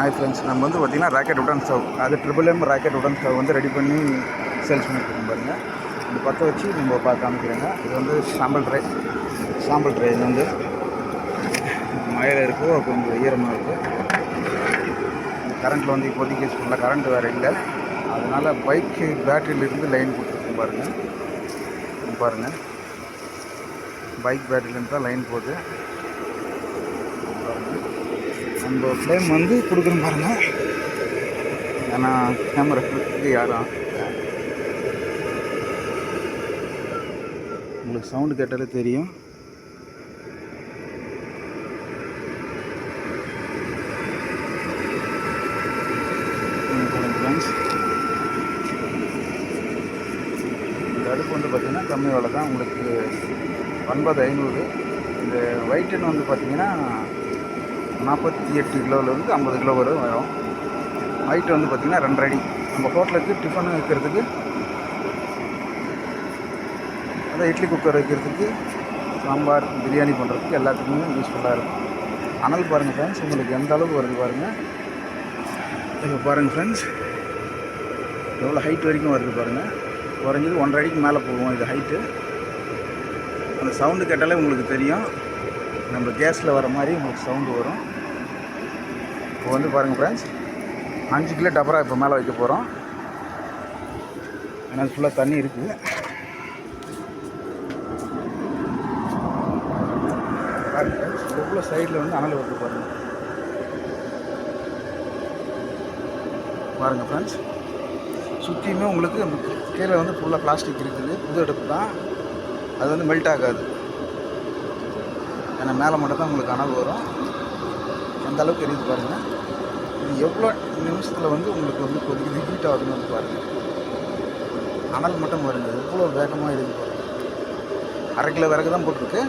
Hi friends நம்ம வந்து பார்த்திங்கன்னா ராக்கெட் உடன் ஸ்டவ் அது ட்ரிபிள் எம் ராக்கெட் உடன் ஸ்டவ் வந்து ரெடி பண்ணி சேல்ஸ் பண்ணிட்டு பாருங்கள் இது பற்ற வச்சு நம்ம பார்த்து காமிக்கிறேங்க. இது வந்து சாம்பல் ட்ரை சாம்பல் ட்ரை இது வந்து மழையில் இருக்கோ கொஞ்சம் ஈரமாக இருக்குது கரண்ட்டில் வந்து இப்போதைக்கு யூஸ் பண்ணல கரண்ட் வேறு இல்லை. அதனால் பைக்கு பேட்டரியிலிருந்து லைன் கொடுத்துருக்கு பாருங்கள் பாருங்கள் பைக் பேட்டரியிலேருந்து தான் லைன் போகுது. நம்ம ஃப்ளேம் வந்து கொடுக்குறோம் பாருங்கள் ஏன்னா கேமரா கொடுத்துட்டு யாரும் உங்களுக்கு சவுண்டு கேட்டாலே தெரியும். இந்த அடுப்பு வந்து பார்த்திங்கன்னா கம்மி விலை தான். உங்களுக்கு ஒன்பது ஐநூறு. இந்த ஒயிட்டன் வந்து பார்த்திங்கன்னா நாற்பத்தி எட்டு கிலோவிலேருந்து ஐம்பது கிலோ வரை வரும். ஹைட்டு வந்து பார்த்திங்கன்னா ரெண்டரை அடி. நம்ம ஹோட்டலுக்கு டிஃபன் வைக்கிறதுக்கு அதான் இட்லி குக்கர் வைக்கிறதுக்கு சாம்பார் பிரியாணி பண்ணுறதுக்கு எல்லாத்துக்குமே யூஸ்ஃபுல்லாக இருக்கும். அனல் பாருங்கள் ஃப்ரெண்ட்ஸ் உங்களுக்கு எந்த அளவுக்கு வருது பாருங்கள் இப்போ பாருங்கள் ஃப்ரெண்ட்ஸ் எவ்வளோ ஹைட் வரைக்கும் வருது பாருங்கள் குறைஞ்சது ஒன்றரை அடிக்கு மேலே போகும் இது ஹைட்டு அந்த சவுண்டு கேட்டாலே உங்களுக்கு தெரியும். நம்ம கேஸில் வர மாதிரி உங்களுக்கு சவுண்டு வரும். இப்போ வந்து பாருங்கள் ஃப்ரெண்ட்ஸ் அஞ்சு கிலோ டபரா இப்போ மேலே வைக்க போகிறோம் ஏன்னா ஃபுல்லாக தண்ணி இருக்குது. பாருங்க எவ்வளோ சைடில் வந்து அனல் வருது பாருங்கள் பாருங்கள் ஃப்ரெண்ட்ஸ் சுற்றியுமே உங்களுக்கு கீழே வந்து ஃபுல்லாக பிளாஸ்டிக் இருக்குது. புது அடுப்பு தான். அது வந்து மெல்ட் ஆகாது. ஏன்னா மேலே மட்டும் தான் உங்களுக்கு அனல் வரும். அந்த அளவுக்கு எரியுது பாருங்கள் இது எவ்வளோ நிமிஷத்தில் வந்து உங்களுக்கு வந்து கொதிக்குது ஹீட் ஆகுதுன்னு வந்து பாருங்கள் அனல் மட்டும் பாருங்கள் எவ்வளோ வேகமாக எரியுது பாருங்கள் அரை கிலோ விறகு தான் போட்டிருக்கு.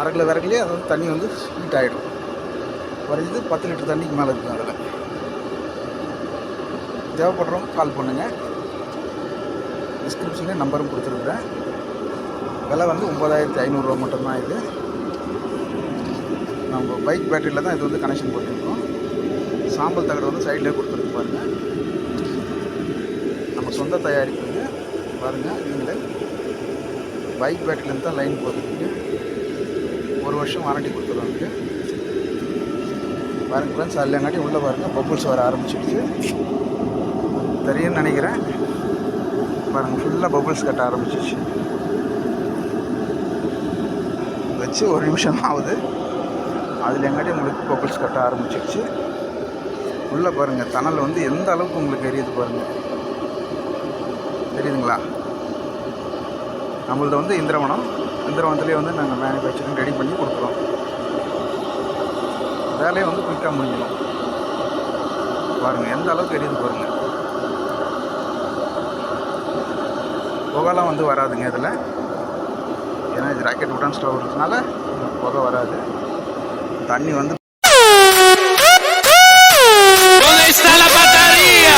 அரை கிலோ விறகுலேயே அது வந்து தண்ணி வந்து ஹீட் ஆகிடும் குறைஞ்சது பத்து லிட்டர் தண்ணிக்கு மேலே இருக்கும் அதில். தேவைப்படுறவங்க கால் பண்ணுங்கள் டிஸ்கிரிப்ஷனில் நம்பரும் கொடுத்துருக்குறேன். விலை வந்து ஒம்பதாயிரத்தி ஐநூறுரூவா மட்டும்தான் இது. நம்ம பைக் பேட்டரியில் தான் இது வந்து கனெக்ஷன் போட்டிருக்கோம். சாம்பல் தகடு வந்து சைட்லேயே கொடுத்துருக்கு பாருங்கள் நம்ம சொந்த தயாரிப்பு பாருங்கள் நீங்களே பைக் பேட்டரியிலேருந்து தான் லைன் போட்டுருக்கு ஒரு வருஷம் வாரண்டி கொடுத்துருவாங்க. பாருங்க ஃப்ரெண்ட்ஸ் அதுலங்காட்டி உள்ளே பாருங்கள் பப்புள்ஸ் வர ஆரம்பிச்சிடுச்சு. தெரியும்னு நினைக்கிறேன். பாருங்கள் ஃபுல்லாக பபுள்ஸ் கட்ட ஆரம்பிச்சிச்சு வச்சு ஒரு நிமிஷம் ஆகுது அதில் எங்காட்டி உங்களுக்கு பப்புள்ஸ் கட்ட ஆரம்பிச்சிருச்சு. உள்ளே பாருங்கள் தணல் வந்து எந்த அளவுக்கு உங்களுக்கு எரியுது பாருங்கள் தெரியுதுங்களா? நம்மளது வந்து இந்திரவனம். இந்திரவனத்துலேயே வந்து நாங்கள் மேனுஃபேக்சரிங் ரெடி பண்ணி கொடுக்குறோம். வேலையை வந்து குயிக்காக முடிஞ்சிடும். பாருங்கள் எந்த அளவுக்கு எரியுது பாருங்கள் புகைலாம் வந்து வராதுங்க இதில். ஏன்னா இது ராக்கெட் உடன் ஸ்டவ் இருக்கிறதுனால புகை வராது. தண்ணி வந்து ¿Dónde está la batería?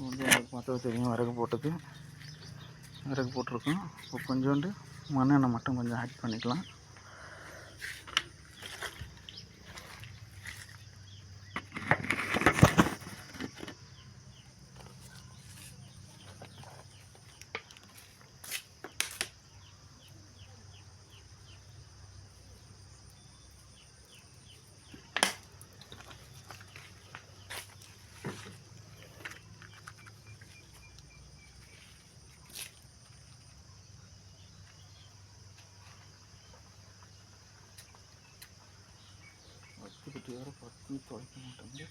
வந்து எனக்கு மற்ற தெரியும் விறகு போட்டது விறகு போட்டிருக்கோம் இப்போ கொஞ்சோண்டு மண்ணெண்ணெய் மட்டும் கொஞ்சம் ஆட் பண்ணிக்கலாம் வச்சுக்கிட்டு வேறு பத்து துவைக்க மாட்டேங்குது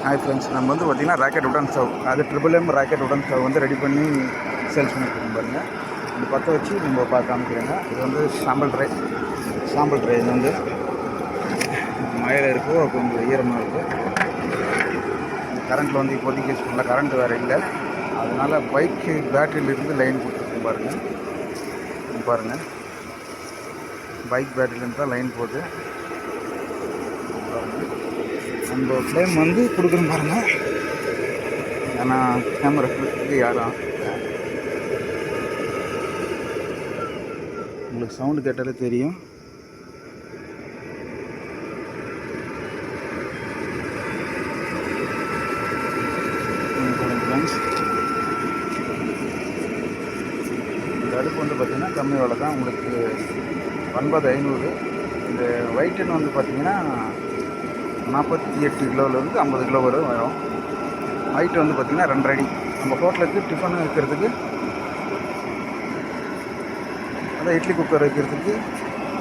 ஹாய் ஃப்ரெண்ட்ஸ் நம்ம வந்து பார்த்திங்கன்னா ராக்கெட் உடன் ஸ்டவ் அது ட்ரிபிள் எம் ராக்கெட் உடன் ஸ்டவ் வந்து ரெடி பண்ணி சேல்ஸ் பண்ணிட்டு பாருங்கள் இது பற்ற வச்சு நம்ம பார்க்க காமிக்கிறேங்க. இது வந்து சாம்பல் ட்ரை. சாம்பல் ட்ரை இது வந்து. மழையில் இருக்கோ கொஞ்சம் ஈரமாக இருக்குது கரண்ட்டில் வந்து இப்போதைக்கு யூஸ் பண்ணல. கரண்ட் வேறு இல்லை. அதனால் பைக்கு பேட்டரியிலிருந்து லைன் கொடுத்துருக்கு பாருங்கள் பாருங்கள் பைக் பேட்டரியிலேருந்து தான் லைன் போகுது. அந்த நம்ம ஃப்ளேம் வந்து கொடுக்குறோம் பாருங்கள் ஏன்னா கேமரா யாரும் உங்களுக்கு சவுண்டு கேட்டாலே தெரியும். இந்த அடுப்பு வந்து பார்த்திங்கன்னா கம்மி விலை தான். உங்களுக்கு ஒன்பது ஐநூறு. இந்த ஒயிட்டன் வந்து பார்த்திங்கன்னா நாற்பத்தி எட்டு கிலோவிலேருந்து ஐம்பது கிலோ வரை வரும். ஹைட் வந்து பார்த்திங்கன்னா ரெண்டரை அடி. நம்ம ஹோட்டலுக்கு டிஃபன் வைக்கிறதுக்கு அதான் இட்லி குக்கர் வைக்கிறதுக்கு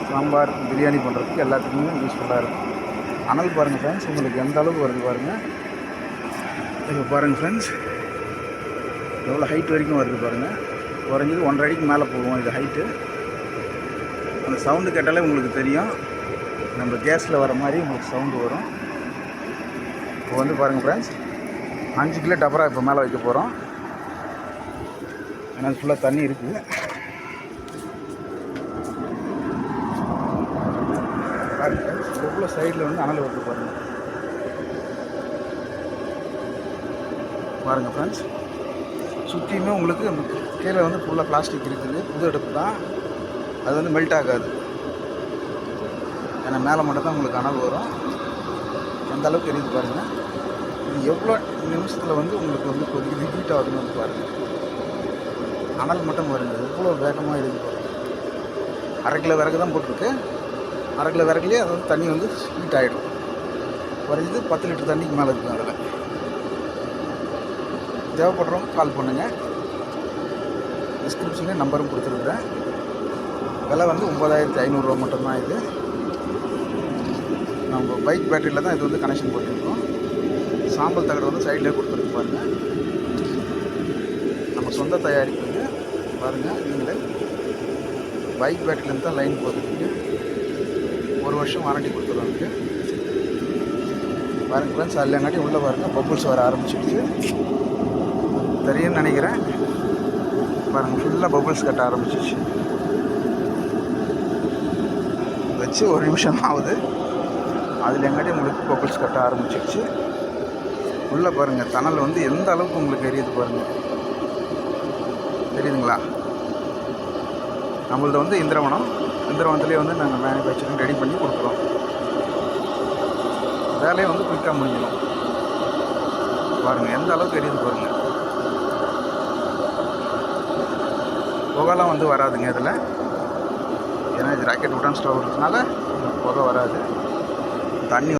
சாம்பார் பிரியாணி பண்ணுறதுக்கு எல்லாத்துக்குமே யூஸ்ஃபுல்லாக இருக்கும். அனல் பாருங்கள் ஃப்ரெண்ட்ஸ் உங்களுக்கு எந்த அளவுக்கு வருது பாருங்கள் இப்போ பாருங்கள் ஃப்ரெண்ட்ஸ் எவ்வளோ ஹைட் வரைக்கும் வருது பாருங்கள் குறைஞ்சது ஒன்றரை அடிக்கு மேலே போகும் இது ஹைட்டு அந்த சவுண்டு கேட்டாலே உங்களுக்கு தெரியும். நம்ம கேஸில் வர மாதிரி உங்களுக்கு சவுண்டு வரும். இப்போ வந்து பாருங்கள் ஃப்ரெண்ட்ஸ் அஞ்சு கிலோ டபரா இப்போ மேலே வைக்க போகிறோம் ஏன்னா ஃபுல்லாக தண்ணி இருக்குது பாருங்க. friends, எவ்வளோ சைடில் வந்து அனல் வருது பாருங்கள் பாருங்கள் ஃப்ரெண்ட்ஸ் சுற்றியுமே உங்களுக்கு கீழே வந்து ஃபுல்லாக பிளாஸ்டிக் இருக்குது. புது அடுப்பு தான். அது வந்து மெல்ட் ஆகாது. ஏன்னா மேலே மட்டும் தான் உங்களுக்கு அனல் வரும். அந்த அளவுக்கு எரியுது பாருங்கள் இது எவ்வளோ நிமிஷத்தில் வந்து உங்களுக்கு வந்து கொதிக்குது? ஹீட் ஆகுதுன்னு வந்து பாருங்கள் அனல் மட்டும் வருங்க எவ்வளோ வேகமாக எரியுது பாருங்கள் அரை கிலோ விறகு தான் போட்டிருக்கு. அரை கிலோ விறகுலேயே அது வந்து தண்ணி வந்து ஹீட் ஆகிடும் குறைஞ்சது பத்து லிட்டர் தண்ணிக்கு மேலே இருக்கும் அதில். தேவைப்படுறவங்க கால் பண்ணுங்கள் டிஸ்கிரிப்ஷனில் நம்பரும் கொடுத்துருக்குறேன். விலை வந்து ஒம்பதாயிரத்தி ஐநூறுரூவா மட்டும்தான் இது. நம்ம பைக் பேட்டரியில் தான் இது வந்து கனெக்ஷன் போட்டிருக்கோம். சாம்பல் தகடு வந்து சைட்லேயே கொடுத்துருக்கு பாருங்கள் நம்ம சொந்த தயாரிப்பு பாருங்கள் நீங்களே பைக் பேட்டரியிலேருந்து தான் லைன் போட்டுருக்கு ஒரு வருஷம் வாரண்டி கொடுத்துருவாங்க பாருங்க ஃப்ரெண்ட்ஸ் அதுலங்காட்டி உள்ளே பாருங்கள் பப்புள்ஸ் வர ஆரம்பிச்சிடுச்சு தெரியும்னு நினைக்கிறேன். பாருங்கள் ஃபுல்லாக பப்புள்ஸ் கட்ட ஆரம்பிச்சிச்சு வச்சு ஒரு நிமிஷம் ஆகுது. அதில் எங்காட்டி உங்களுக்கு பப்புள்ஸ் கட்ட ஆரம்பிச்சிடுச்சு உள்ளே பாருங்கள் தணல் வந்து எந்த அளவுக்கு உங்களுக்கு எரியுது பாருங்கள் தெரியுதுங்களா? நம்மளது வந்து இந்திரவனம் எந்திரவனத்துலேயே வந்து நாங்கள் மேனுஃபேக்சரிங் ரெடி பண்ணி கொடுக்குறோம். வேலையை வந்து குயிக்காக முடிஞ்சிடும். பாருங்கள் எந்த அளவுக்கு எரியுது பாருங்கள் புகைலாம் வந்து வராதுங்க இதில். ஏன்னா இது ராக்கெட் உடன் ஸ்டவ் இருக்கிறதுனால புகை வராது. தண்ணி